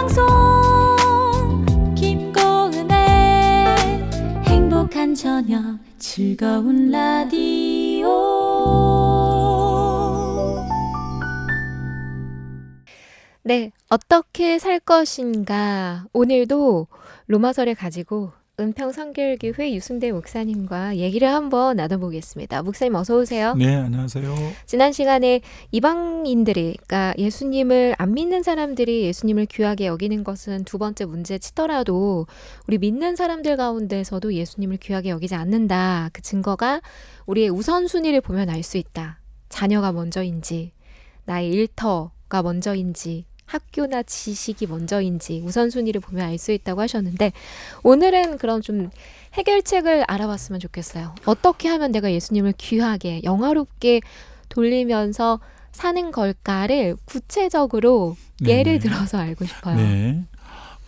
방송 김고은의 행복한 저녁 즐거운 라디오 네, 어떻게 살 것인가. 오늘도 로마서를 가지고 은평 선교교회 유승대 목사님과 얘기를 한번 나눠보겠습니다. 목사님 어서 오세요. 네, 안녕하세요. 지난 시간에 이방인들이, 그러니까 예수님을 안 믿는 사람들이 예수님을 귀하게 여기는 것은 두 번째 문제 치더라도 우리 믿는 사람들 가운데서도 예수님을 귀하게 여기지 않는다. 그 증거가 우리의 우선순위를 보면 알 수 있다. 자녀가 먼저인지, 나의 일터가 먼저인지, 학교나 지식이 먼저인지 우선순위를 보면 알 수 있다고 하셨는데 오늘은 그런 좀 해결책을 알아봤으면 좋겠어요. 어떻게 하면 내가 예수님을 귀하게 영화롭게 돌리면서 사는 걸까를 구체적으로 네, 예를 네. 들어서 알고 싶어요. 네.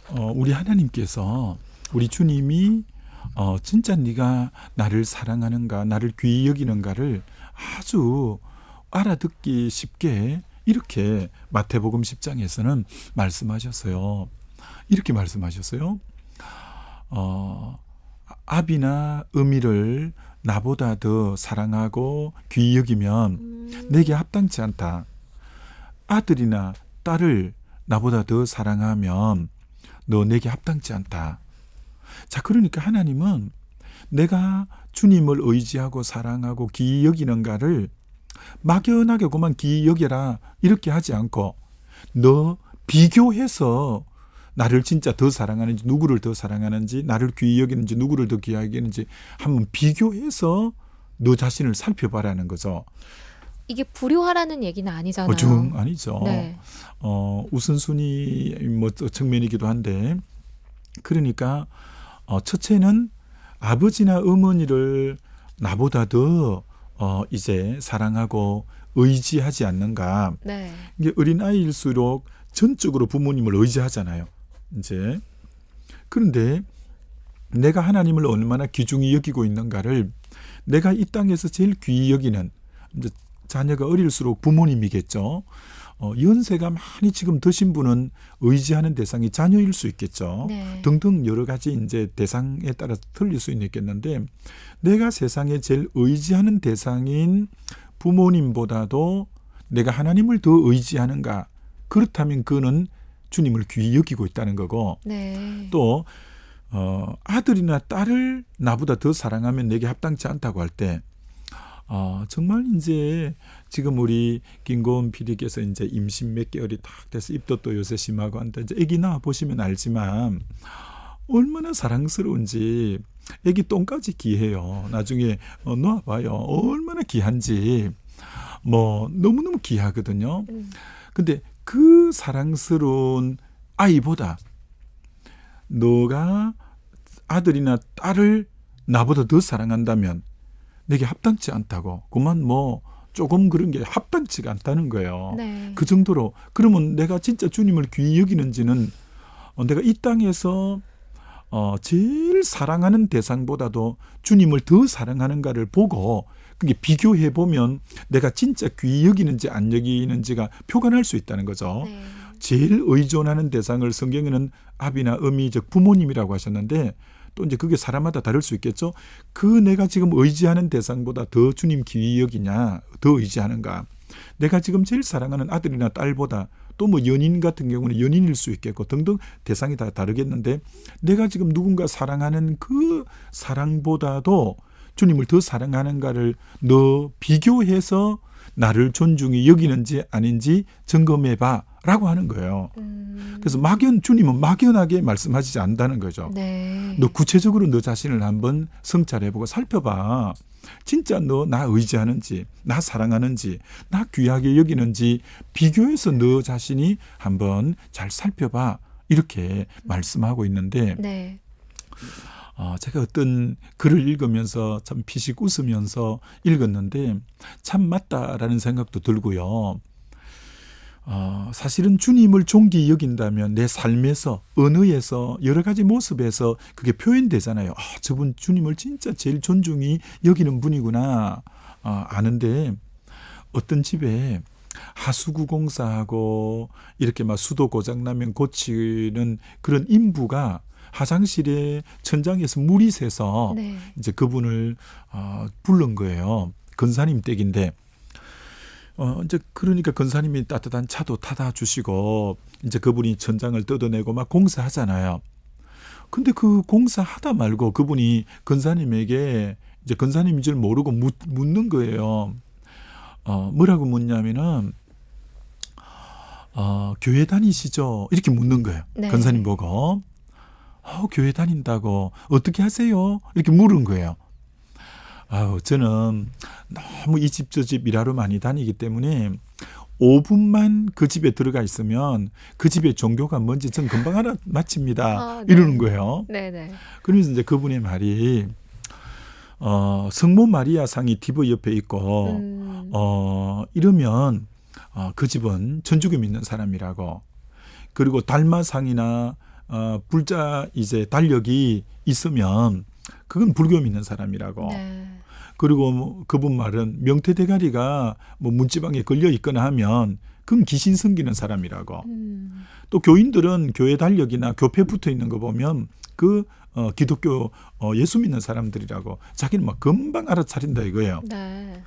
어, 우리 하나님께서 우리 주님이 어, 진짜 네가 나를 사랑하는가, 나를 귀히 여기는가를 아주 알아듣기 쉽게 이렇게 마태복음 10장에서는 말씀하셨어요. 이렇게 말씀하셨어요. 어, 아비나 어미를 나보다 더 사랑하고 귀히 여기면 음, 내게 합당치 않다. 아들이나 딸을 나보다 더 사랑하면 너 내게 합당치 않다. 자, 그러니까 하나님은 내가 주님을 의지하고 사랑하고 기이 여기는가를 막연하게 그만 여겨라 이렇게 하지 않고 너 비교해서 나를 진짜 더 사랑하는지 누구를 더 사랑하는지 나를 귀히 여기는지 누구를 더 귀하게 여기는지 한번 비교해서 너 자신을 살펴봐라는 거죠. 이게 불효하라는 얘기는 아니잖아요. 어, 중 아니죠. 네. 어, 우선순위 뭐 측면이기도 한데 그러니까 어, 첫째는 아버지나 어머니를 나보다 더 어, 이제 사랑하고 의지하지 않는가. 네. 이게 어린 아이일수록 전적으로 부모님을 의지하잖아요. 이제 그런데 내가 하나님을 얼마나 귀중히 여기고 있는가를 내가 이 땅에서 제일 귀히 여기는 이제 자녀가 어릴수록 부모님이겠죠. 어, 연세가 많이 지금 드신 분은 의지하는 대상이 자녀일 수 있겠죠. 네. 등등 여러 가지 이제 대상에 따라 틀릴 수 있겠는데 내가 세상에 제일 의지하는 대상인 부모님보다도 내가 하나님을 더 의지하는가 그렇다면 그는 주님을 귀히 여기고 있다는 거고 네. 또 어, 아들이나 딸을 나보다 더 사랑하면 내게 합당치 않다고 할때 어, 정말 이제 지금 우리 김고은 PD께서 이제 임신 몇 개월이 딱 돼서 입도 또 요새 심하고 한데 이제 아기 낳아 보시면 알지만 얼마나 사랑스러운지 아기 똥까지 귀해요. 나중에 어, 놓아봐요. 얼마나 귀한지 뭐 너무너무 귀하거든요. 음. 근데 그 사랑스러운 아이보다 너가 아들이나 딸을 나보다 더 사랑한다면 내게 합당치 않다고. 그만 뭐 조금 그런 게 합당치가 않다는 거예요. 네. 그 정도로 그러면 내가 진짜 주님을 귀히 여기는지는 어, 내가 이 땅에서 어, 제일 사랑하는 대상보다도 주님을 더 사랑하는가를 보고 그게 비교해 보면 내가 진짜 귀히 여기는지 안 여기는지가 표관할 수 있다는 거죠. 네. 제일 의존하는 대상을 성경에는 아비나 어미 즉 부모님이라고 하셨는데 또 이제 그게 사람마다 다를 수 있겠죠. 그 내가 지금 의지하는 대상보다 더 주님 귀히 여기냐, 더 의지하는가. 내가 지금 제일 사랑하는 아들이나 딸보다 또 뭐 연인 같은 경우는 연인일 수 있겠고 등등 대상이 다 다르겠는데 내가 지금 누군가 사랑하는 그 사랑보다도 주님을 더 사랑하는가를 너 비교해서 나를 존중히 여기는지 아닌지 점검해 봐 라고 하는 거예요. 음. 그래서 막연 주님은 막연하게 말씀하시지 않는다는 거죠. 네. 너 구체적으로 너 자신을 한번 성찰해보고 살펴봐. 진짜 너 나 의지하는지, 나 사랑하는지, 나 귀하게 여기는지 비교해서 너 자신이 한번 잘 살펴봐. 이렇게 말씀하고 있는데, 네. 어, 제가 어떤 글을 읽으면서 참 피식 웃으면서 읽었는데, 참 맞다라는 생각도 들고요. 어, 사실은 주님을 존귀히 여긴다면 내 삶에서 언어에서 여러 가지 모습에서 그게 표현되잖아요. 아, 저분 주님을 진짜 제일 존중히 여기는 분이구나 아, 아는데 어떤 집에 하수구 공사하고 이렇게 막 수도 고장 나면 고치는 그런 인부가 화장실에 천장에서 물이 새서 네. 이제 그분을 어, 부른 거예요. 근사님 댁인데 어 이제 그러니까 근사님이 따뜻한 차도 타다 주시고 이제 그분이 천장을 뜯어내고 막 공사하잖아요. 근데 그 공사하다 말고 그분이 근사님에게 이제 근사님인 줄 모르고 묻, 묻는 거예요. 어 뭐라고 묻냐면은 어 교회 다니시죠? 이렇게 묻는 거예요. 네. 근사님 보고 어, 교회 다닌다고 어떻게 하세요? 이렇게 물은 거예요. 아우 저는 너무 이 집 저 집 일하러 많이 다니기 때문에 5분만 그 집에 들어가 있으면 그 집의 종교가 뭔지 전 금방 알아 맞춥니다. 아, 네. 이러는 거예요. 네네. 그러면서 이제 그분의 말이 어, 성모 마리아 상이 TV 옆에 있고 음. 어, 이러면 어, 그 집은 천주교 믿는 사람이라고 그리고 달마상이나 어, 불자 이제 달력이 있으면 그건 불교 믿는 사람이라고 네. 그리고 뭐 그분 말은 명태 대가리가 뭐 문지방에 걸려 있거나 하면 그건 귀신 섬기는 사람이라고 음. 또 교인들은 교회 달력이나 교패 붙어 있는 거 보면 그 어, 기독교 어, 예수 믿는 사람들이라고 자기는 막 금방 알아차린다 이거예요. 네.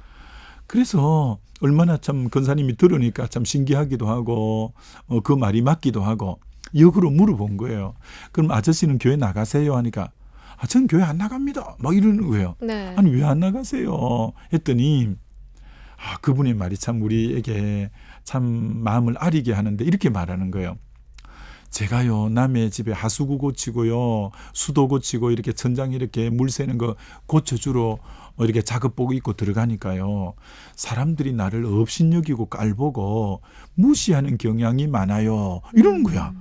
그래서 얼마나 참 근사님이 들으니까 참 신기하기도 하고 어, 그 말이 맞기도 하고 역으로 물어본 거예요. 그럼 아저씨는 교회 나가세요 하니까 아, 전 교회 안 나갑니다. 막 이러는 거예요. 네. 아니 왜 안 나가세요? 했더니 아 그분의 말이 참 우리에게 참 마음을 아리게 하는데 이렇게 말하는 거예요. 제가요 남의 집에 하수구 고치고요 수도 고치고 이렇게 천장 이렇게 물 새는 거 고쳐주러 어, 이렇게 작업복 입고 들어가니까요 사람들이 나를 업신여기고 깔보고 무시하는 경향이 많아요 이러는 거야.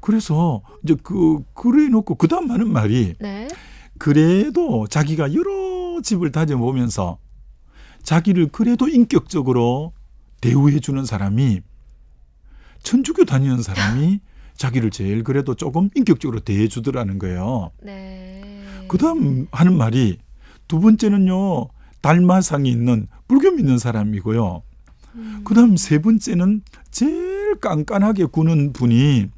그래서 이제 그 그래 놓고 그 다음 하는 말이 네. 그래도 자기가 여러 집을 다녀보면서 자기를 그래도 인격적으로 대우해 주는 사람이 천주교 다니는 사람이 자기를 제일 그래도 조금 인격적으로 대해 주더라는 거예요. 네. 그다음 하는 말이 두 번째는요. 달마상이 있는 불교 믿는 사람이고요. 음. 그다음 세 번째는 제일 깐깐하게 구는 분이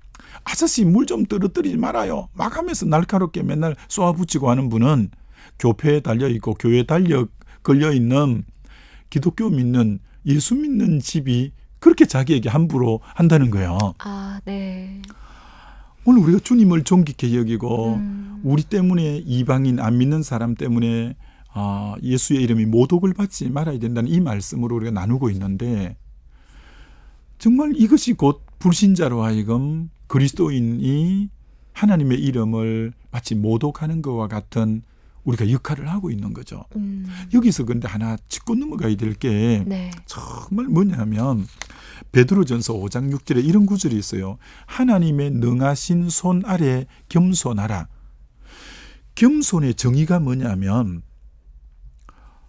아저씨 물 좀 떨어뜨리지 말아요. 막 하면서 날카롭게 맨날 쏘아붙이고 하는 분은 교회에 달려 있고 교회 달려 걸려 있는 기독교 믿는 예수 믿는 집이 그렇게 자기에게 함부로 한다는 거예요. 아, 네. 오늘 우리가 주님을 존귀케 여기고 음. 우리 때문에 이방인 안 믿는 사람 때문에 아, 예수의 이름이 모독을 받지 말아야 된다는 이 말씀으로 우리가 나누고 있는데 정말 이것이 곧 불신자로 하여금 그리스도인이 하나님의 이름을 마치 모독하는 것과 같은 우리가 역할을 하고 있는 거죠. 음. 여기서 근데 하나 짚고 넘어가야 될게 네. 정말 뭐냐면 베드로전서 5장 6절에 이런 구절이 있어요. 하나님의 능하신 손 아래 겸손하라. 겸손의 정의가 뭐냐면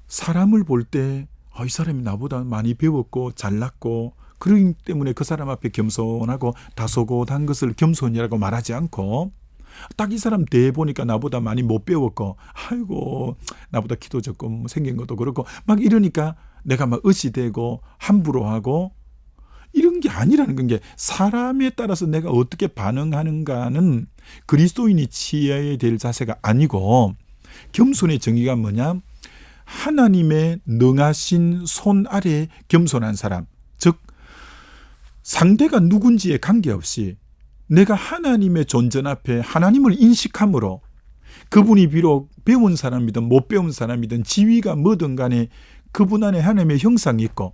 사람을 볼때 아, 이 사람이 나보다 많이 배웠고 잘났고 그러기 때문에 그 사람 앞에 겸손하고 다소곳한 것을 겸손이라고 말하지 않고 딱 이 사람 대해 보니까 나보다 많이 못 배웠고 아이고 나보다 키도 적고 뭐 생긴 것도 그렇고 막 이러니까 내가 막 의시되고 함부로 하고 이런 게 아니라는 건 게 사람에 따라서 내가 어떻게 반응하는가는 그리스도인이 취해야 될 자세가 아니고 겸손의 정의가 뭐냐? 하나님의 능하신 손 아래 겸손한 사람. 즉 상대가 누군지에 관계없이 내가 하나님의 존전 앞에 하나님을 인식함으로 그분이 비록 배운 사람이든 못 배운 사람이든 지위가 뭐든 간에 그분 안에 하나님의 형상이 있고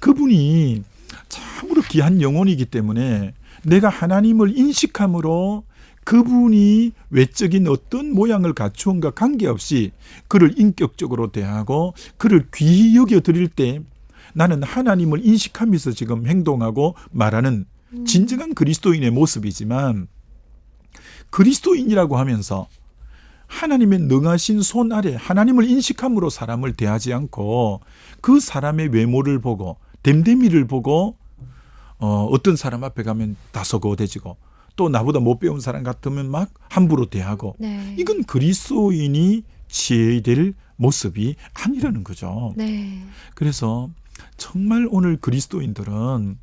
그분이 참으로 귀한 영혼이기 때문에 내가 하나님을 인식함으로 그분이 외적인 어떤 모양을 갖추온가 관계없이 그를 인격적으로 대하고 그를 귀히 여겨 드릴 때 나는 하나님을 인식하면서 지금 행동하고 말하는 진정한 그리스도인의 모습이지만 그리스도인이라고 하면서 하나님의 능하신 손 아래 하나님을 인식함으로 사람을 대하지 않고 그 사람의 외모를 보고 댐댐이를 보고 어, 어떤 사람 앞에 가면 다소곳해지고 또 나보다 못 배운 사람 같으면 막 함부로 대하고 네. 이건 그리스도인이 취해야 될 모습이 아니라는 거죠. 네. 그래서 정말 오늘 그리스도인들은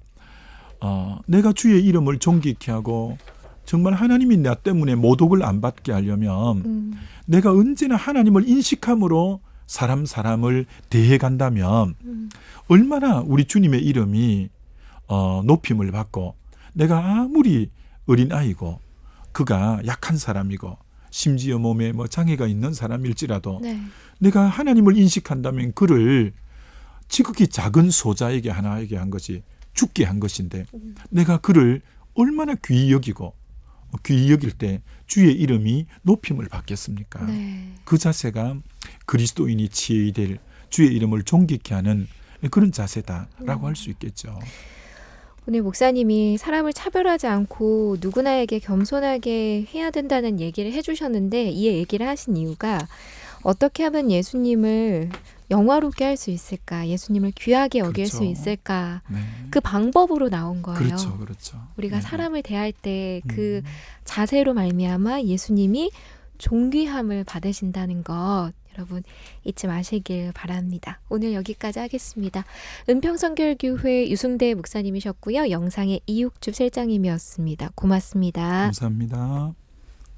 어, 내가 주의 이름을 존귀케 하고 정말 하나님이 나 때문에 모독을 안 받게 하려면 음, 내가 언제나 하나님을 인식함으로 사람 사람을 대해 간다면 음, 얼마나 우리 주님의 이름이 어, 높임을 받고 내가 아무리 어린 아이고 그가 약한 사람이고 심지어 몸에 뭐 장애가 있는 사람일지라도 네. 내가 하나님을 인식한다면 그를 지극히 작은 소자에게 하나에게 한 것이 죽게 한 것인데 음. 내가 그를 얼마나 귀히 여기고 귀히 여길 때 주의 이름이 높임을 받겠습니까? 네. 그 자세가 그리스도인이 지혜이 될 주의 이름을 존귀케 하는 그런 자세다라고 할수 있겠죠. 오늘 목사님이 사람을 차별하지 않고 누구나에게 겸손하게 해야 된다는 얘기를 해주셨는데 이 얘기를 하신 이유가 어떻게 하면 예수님을 영화롭게 할 수 있을까, 예수님을 귀하게 여길 수 그렇죠. 있을까, 네. 그 방법으로 나온 거예요. 그렇죠, 그렇죠. 우리가 네. 사람을 대할 때그 음, 자세로 말미암아 예수님이 존귀함을 받으신다는 것 여러분 잊지 마시길 바랍니다. 오늘 여기까지 하겠습니다. 은평성결교회 유승대 목사님이셨고요. 영상의 이육주 실장님이었습니다. 고맙습니다. 감사합니다.